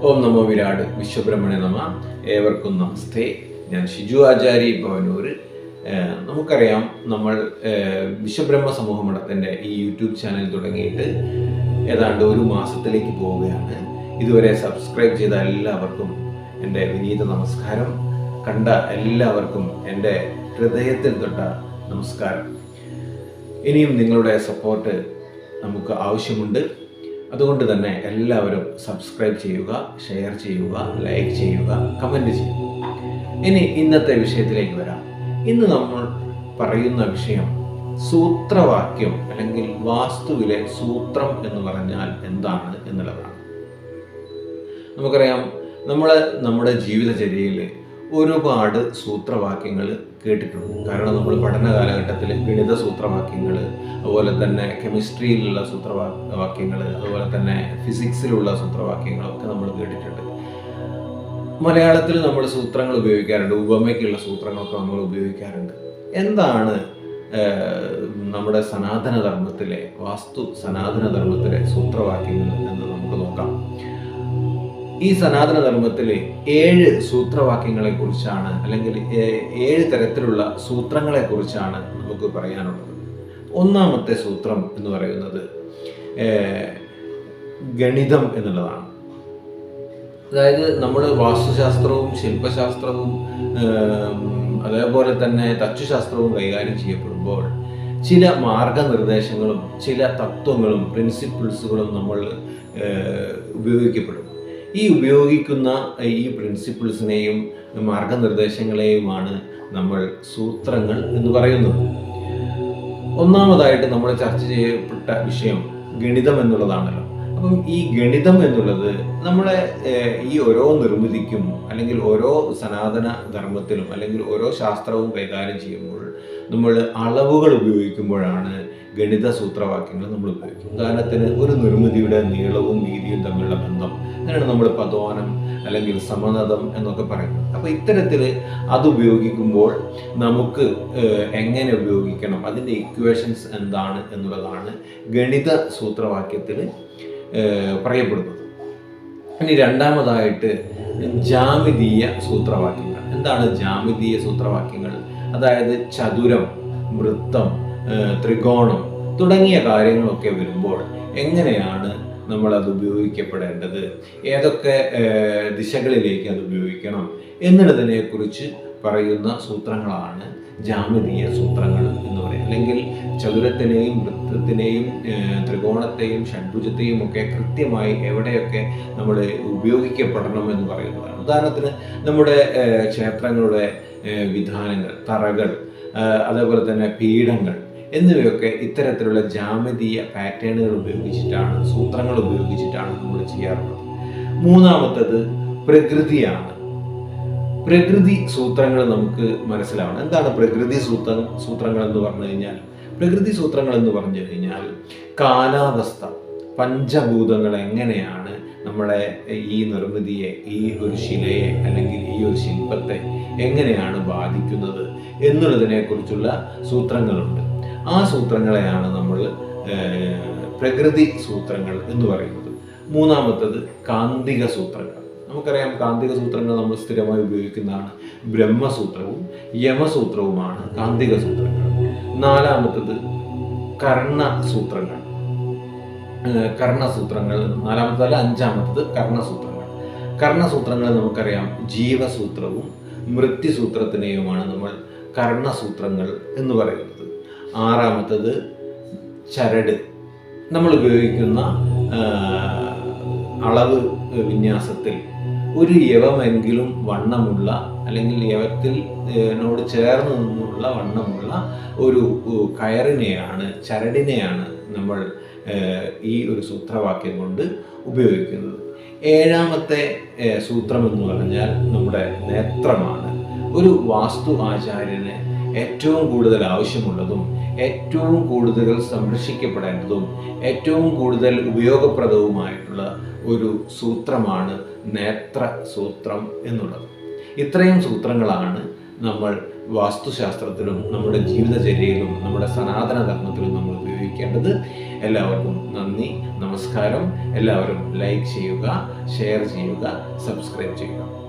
ഓം നമോ വിരാട്. വിശ്വബ്രഹ്മണ നമ. ഏവർക്കും നമസ്തേ. ഞാൻ ഷിജു ആചാരി ഭവനൂർ നമുക്കറിയാം നമ്മൾ വിശ്വബ്രഹ്മ സമൂഹ മഠത്തിന്റെ ഈ യൂട്യൂബ് ചാനൽ തുടങ്ങിയിട്ട് ഏതാണ്ട് ഒരു മാസത്തിലേക്ക് പോവുകയാണ്. ഇതുവരെ സബ്സ്ക്രൈബ് ചെയ്ത എല്ലാവർക്കും എന്റെ വിനീത നമസ്കാരം. കണ്ട എല്ലാവർക്കും എന്റെ ഹൃദയത്തിൽ തൊട്ട നമസ്കാരം. ഇനിയും നിങ്ങളുടെ സപ്പോർട്ട് നമുക്ക് ആവശ്യമുണ്ട്. അതുകൊണ്ട് തന്നെ എല്ലാവരും സബ്സ്ക്രൈബ് ചെയ്യുക ഷെയർ ചെയ്യുക ലൈക്ക് ചെയ്യുക കമന്റ് ചെയ്യുക. ഇനി ഇന്നത്തെ വിഷയത്തിലേക്ക് വരാം. ഇന്ന് നമ്മൾ പറയുന്ന വിഷയം സൂത്രവാക്യം അല്ലെങ്കിൽ വാസ്തുവിലെ സൂത്രം എന്ന് പറഞ്ഞാൽ എന്താണ് എന്നുള്ളതാണ്. നമുക്കറിയാം നമ്മൾ നമ്മുടെ ജീവിതചര്യയിൽ ഒരുപാട് സൂത്രവാക്യങ്ങൾ കേട്ടിട്ടുണ്ട്. കാരണം നമ്മൾ പഠന കാലഘട്ടത്തിൽ ഗണിത സൂത്രവാക്യങ്ങൾ അതുപോലെ തന്നെ കെമിസ്ട്രിയിലുള്ള സൂത്രവാക്യങ്ങൾ അതുപോലെ തന്നെ ഫിസിക്സിലുള്ള സൂത്രവാക്യങ്ങളൊക്കെ നമ്മൾ കേട്ടിട്ടുണ്ട്. മലയാളത്തിൽ നമ്മൾ സൂത്രങ്ങൾ ഉപയോഗിക്കാറുണ്ട്. ഉപമയ്ക്കുള്ള സൂത്രങ്ങളൊക്കെ നമ്മൾ ഉപയോഗിക്കാറുണ്ട്. എന്താണ് നമ്മുടെ സനാതന ധർമ്മത്തിലെ വാസ്തു സനാതന ധർമ്മത്തിലെ സൂത്രവാക്യങ്ങൾ എന്ന് നമുക്ക് നോക്കാം. ഈ സനാതന ധർമ്മത്തിലെ ഏഴ് സൂത്രവാക്യങ്ങളെ കുറിച്ചാണ് അല്ലെങ്കിൽ ഏഴ് തരത്തിലുള്ള സൂത്രങ്ങളെ കുറിച്ചാണ് നമുക്ക് പറയാനുള്ളത്. ഒന്നാമത്തെ സൂത്രം എന്ന് പറയുന്നത് ഗണിതം എന്നുള്ളതാണ്. അതായത് നമ്മൾ വാസ്തുശാസ്ത്രവും ശില്പശാസ്ത്രവും അതേപോലെ തന്നെ തച്ചുശാസ്ത്രവും കൈകാര്യം ചെയ്യപ്പെടുമ്പോൾ ചില മാർഗനിർദ്ദേശങ്ങളും ചില തത്വങ്ങളും പ്രിൻസിപ്പിൾസുകളും നമ്മൾ ഉപയോഗിക്കപ്പെടും. ഈ ഉപയോഗിക്കുന്ന ഈ പ്രിൻസിപ്പിൾസിനെയും മാർഗനിർദ്ദേശങ്ങളെയുമാണ് നമ്മൾ സൂത്രങ്ങൾ എന്ന് പറയുന്നത്. ഒന്നാമതായിട്ട് നമ്മൾ ചർച്ച ചെയ്യപ്പെട്ട വിഷയം ഗണിതം എന്നുള്ളതാണല്ലോ. അപ്പം ഈ ഗണിതം എന്നുള്ളത് നമ്മളെ ഈ ഓരോ നിർമ്മിതിക്കും അല്ലെങ്കിൽ ഓരോ സനാതന ധർമ്മത്തിലും അല്ലെങ്കിൽ ഓരോ ശാസ്ത്രവും കൈകാര്യം ചെയ്യുമ്പോൾ നമ്മൾ അളവുകൾ ഉപയോഗിക്കുമ്പോഴാണ് ഗണിത സൂത്രവാക്യങ്ങൾ നമ്മൾ ഉപയോഗിക്കും. ഉദാഹരണത്തിന് ഒരു നിർമ്മിതിയുടെ നീളവും വീതിയും തമ്മിലുള്ള ബന്ധം. അതിനാണ് നമ്മൾ പതോനം അല്ലെങ്കിൽ സമനതം എന്നൊക്കെ പറയുന്നത്. അപ്പോൾ ഇത്തരത്തിൽ അത് ഉപയോഗിക്കുമ്പോൾ നമുക്ക് എങ്ങനെ ഉപയോഗിക്കണം? അതിന്റെ ഇക്വേഷൻസ് എന്താണ് എന്നുള്ളതാണ് ഗണിത സൂത്രവാക്യത്തിൽ പറയപ്പെടുന്നത്. ഇനി രണ്ടാമതായിട്ട് ജാമിതീയ സൂത്രവാക്യങ്ങൾ. എന്താണ് ജാമിതീയ സൂത്രവാക്യങ്ങൾ? അതായത് ചതുരം വൃത്തം ത്രികോണം തുടങ്ങിയ കാര്യങ്ങളൊക്കെ വരുമ്പോൾ എങ്ങനെയാണ് നമ്മൾ അത് ഉപയോഗിക്കപ്പെടേണ്ടത്? ഏതൊക്കെ ദിശകളിലേക്ക് അത് ഉപയോഗിക്കണം എന്നുള്ളതിനെ കുറിച്ച് പറയുന്ന സൂത്രങ്ങളാണ് ജാമിതീയ സൂത്രങ്ങൾ എന്ന് പറയും അല്ലെങ്കിൽ ചതുരത്തിനെയും വൃത്തത്തിനെയും ത്രികോണത്തെയും ഷഡ്ഭുജത്തെയും ഒക്കെ കൃത്യമായി എവിടെയൊക്കെ നമ്മൾ ഉപയോഗിക്കപ്പെടണം എന്ന് പറയുന്നതാണ്. ഉദാഹരണത്തിന് നമ്മുടെ ക്ഷേത്രങ്ങളുടെ വിധാനങ്ങൾ തറകൾ അതേപോലെ തന്നെ പീഠങ്ങൾ എന്നിവയൊക്കെ ഇത്തരത്തിലുള്ള ജാമതീയ പാറ്റേണുകൾ ഉപയോഗിച്ചിട്ടാണ് സൂത്രങ്ങൾ ഉപയോഗിച്ചിട്ടാണ് നമ്മൾ ചെയ്യാറുള്ളത്. മൂന്നാമത്തത് പ്രകൃതിയാണ്. പ്രകൃതി സൂത്രങ്ങൾ നമുക്ക് മനസ്സിലാവണം. എന്താണ് പ്രകൃതി സൂത്ര സൂത്രങ്ങൾ എന്ന് പറഞ്ഞു കഴിഞ്ഞാൽ? പ്രകൃതി സൂത്രങ്ങൾ എന്ന് പറഞ്ഞു കഴിഞ്ഞാൽ കാലാവസ്ഥ പഞ്ചഭൂതങ്ങൾ എങ്ങനെയാണ് നമ്മളെ ഈ നിർമ്മിതിയെ ഈ ഒരു ശിലയെ അല്ലെങ്കിൽ ഈ ഒരു ശില്പത്തെ എങ്ങനെയാണ് ബാധിക്കുന്നത് എന്നുള്ളതിനെ കുറിച്ചുള്ള സൂത്രങ്ങളുണ്ട്. ആ സൂത്രങ്ങളെയാണ് നമ്മൾ പ്രകൃതി സൂത്രങ്ങൾ എന്ന് പറയുന്നത്. മൂന്നാമത്തത് കാന്തിക സൂത്രങ്ങൾ. നമുക്കറിയാം കാന്തിക സൂത്രങ്ങൾ നമ്മൾ സ്ഥിരമായി ഉപയോഗിക്കുന്നതാണ്. ബ്രഹ്മസൂത്രവും യമസൂത്രവുമാണ് കാന്തിക സൂത്രങ്ങൾ. നാലാമത്തത് കർണസൂത്രങ്ങൾ. കർണസൂത്രങ്ങൾ നാലാമത്തല്ല അഞ്ചാമത്തത് കർണസൂത്രങ്ങൾ. കർണസൂത്രങ്ങൾ നമുക്കറിയാം ജീവസൂത്രവും മൃത്യുസൂത്രത്തിനെയുമാണ് നമ്മൾ കർണസൂത്രങ്ങൾ എന്ന് പറയുന്നത്. ആറാമത്തത് ചരട്. നമ്മൾ ഉപയോഗിക്കുന്ന അളവ് വിന്യാസത്തിൽ ഒരു യവമെങ്കിലും വണ്ണമുള്ള അല്ലെങ്കിൽ യവത്തിൽ നോട് ചേർന്ന് നിന്നുള്ള വണ്ണമുള്ള ഒരു കയറിനെയാണ് ചരടിനെയാണ് നമ്മൾ ഈ ഒരു സൂത്രവാക്യം കൊണ്ട് ഉപയോഗിക്കുന്നത്. ഏഴാമത്തെ സൂത്രം എന്ന് പറഞ്ഞാൽ നമ്മുടെ നേത്രമാണ്. ഒരു വാസ്തു ആചാര്യന് ഏറ്റവും കൂടുതൽ ആവശ്യമുള്ളതും ഏറ്റവും കൂടുതൽ സംരക്ഷിക്കപ്പെടേണ്ടതും ഏറ്റവും കൂടുതൽ ഉപയോഗപ്രദവുമായിട്ടുള്ള ഒരു സൂത്രമാണ് നേത്ര സൂത്രം എന്നുള്ളത്. ഇത്രയും സൂത്രങ്ങളാണ് നമ്മൾ വാസ്തുശാസ്ത്രത്തിലും നമ്മുടെ ജീവിതചര്യയിലും നമ്മുടെ സനാതന ധർമ്മത്തിലും നമ്മൾ ഉപയോഗിക്കേണ്ടത്. എല്ലാവർക്കും നന്ദി നമസ്കാരം. എല്ലാവരും ലൈക്ക് ചെയ്യുക ഷെയർ ചെയ്യുക സബ്സ്ക്രൈബ് ചെയ്യുക.